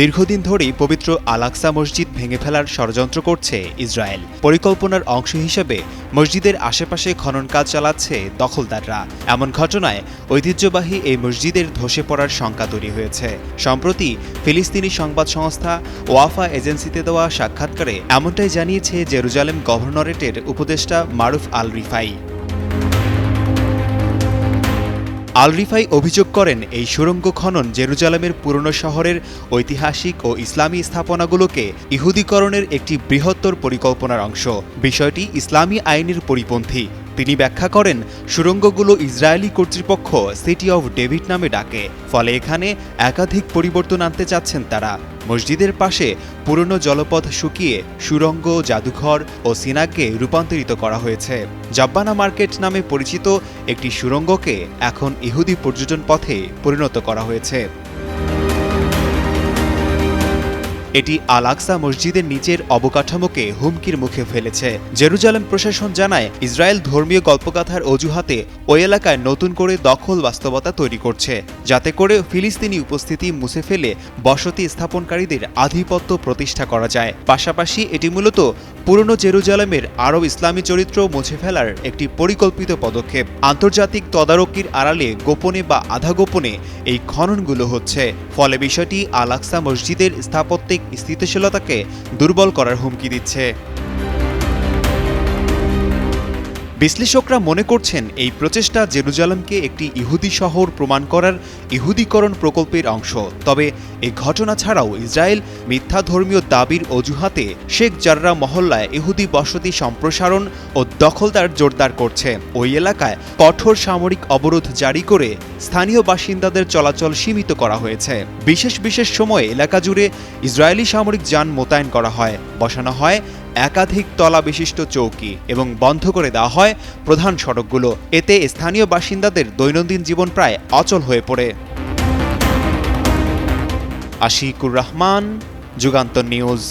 দীর্ঘদিন ধরেই পবিত্র আলাক্সা মসজিদ ভেঙে ফেলার ষড়যন্ত্র করছে ইসরায়েল। পরিকল্পনার অংশ হিসেবে মসজিদের আশেপাশে খনন কাজ চালাচ্ছে দখলদাররা। এমন ঘটনায় ঐতিহ্যবাহী এই মসজিদের ধসে পড়ার শঙ্কা তৈরি হয়েছে। সম্প্রতি ফিলিস্তিনি সংবাদ সংস্থা ওয়াফা এজেন্সিতে দেওয়া সাক্ষাৎকারে এমনটাই জানিয়েছে জেরুজালেম গভর্নরেটের উপদেষ্টা মারুফ আল রিফাই আল রিফাই অভিযোগ করেন, এই সুরঙ্গ খনন জেরুজালামের পুরনো শহরের ঐতিহাসিক ও ইসলামী স্থাপনাগুলোকে ইহুদীকরণের একটি বৃহত্তর পরিকল্পনার অংশ। বিষয়টি ইসলামী আইনের পরিপন্থী। তিনি ব্যাখ্যা করেন, সুড়ঙ্গগুলো ইসরায়েলি কর্তৃপক্ষ সিটি অফ ডেভিড নামে ডাকে, ফলে এখানে একাধিক পরিবর্তন আনতে চাচ্ছেন তারা। মসজিদের পাশে পুরনো জলপথ শুকিয়ে সুরঙ্গ জাদুঘর ও সিনাককে রূপান্তরিত করা হয়েছে। জাব্বানা মার্কেট নামে পরিচিত একটি সুরঙ্গকে এখন ইহুদি পর্যটন পথে পরিণত করা হয়েছে। এটি আল আকসা মসজিদের নিচের অবকাঠামোকে হুমকির মুখে ফেলেছে। জেরুজালেম প্রশাসন জানায়, ইসরায়েল ধর্মীয় গল্পগাথার অজুহাতে ওই এলাকায় নতুন করে দখল বাস্তবতা তৈরি করছে, যাতে করে ফিলিস্তিনি উপস্থিতি মুছে ফেলে বসতি স্থাপনকারীদের আধিপত্য প্রতিষ্ঠা করা যায়। পাশাপাশি এটি মূলত পুরনো জেরুজালেমের আরব ইসলামী চরিত্র মুছে ফেলার একটি পরিকল্পিত পদক্ষেপ। আন্তর্জাতিক তদারকির আড়ালে গোপনে বা আধা গোপনে এই খননগুলো হচ্ছে। ফলে বিষয়টি আল আকসা মসজিদের স্থাপত্যিক স্থিতিশীলতাকে দুর্বল করার হুমকি দিচ্ছে। বিশ্লেষকরা মনে করছেন এই প্রচেষ্টা জেরুজালেমকে একটি ইহুদি শহর প্রমাণ করার ইহুদিকরণ প্রকল্পের অংশ। তবে এই ঘটনা ছাড়াও ইসরায়েল মিথ্যা ধর্মীয় দাবির অজুহাতে শেখ জাররা মহল্লায় ইহুদি বসতি সম্প্রসারণ ও দখলদার জোরদার করছে। ওই এলাকায় কঠোর সামরিক অবরোধ জারি করে স্থানীয় বাসিন্দাদের চলাচল সীমিত করা হয়েছে। বিশেষ বিশেষ সময়ে এলাকা জুড়ে ইসরায়েলি সামরিক যান মোতায়েন করা হয়। বসানো হয় একাধিক তলা বিশিষ্ট চৌকি এবং বন্ধ করে দেওয়া হয় প্রধান সড়কগুলো। এতে স্থানীয় বাসিন্দাদের দৈনন্দিন জীবন প্রায় অচল হয়ে পড়ে। আশিকুর রহমান, যুগান্তর নিউজ।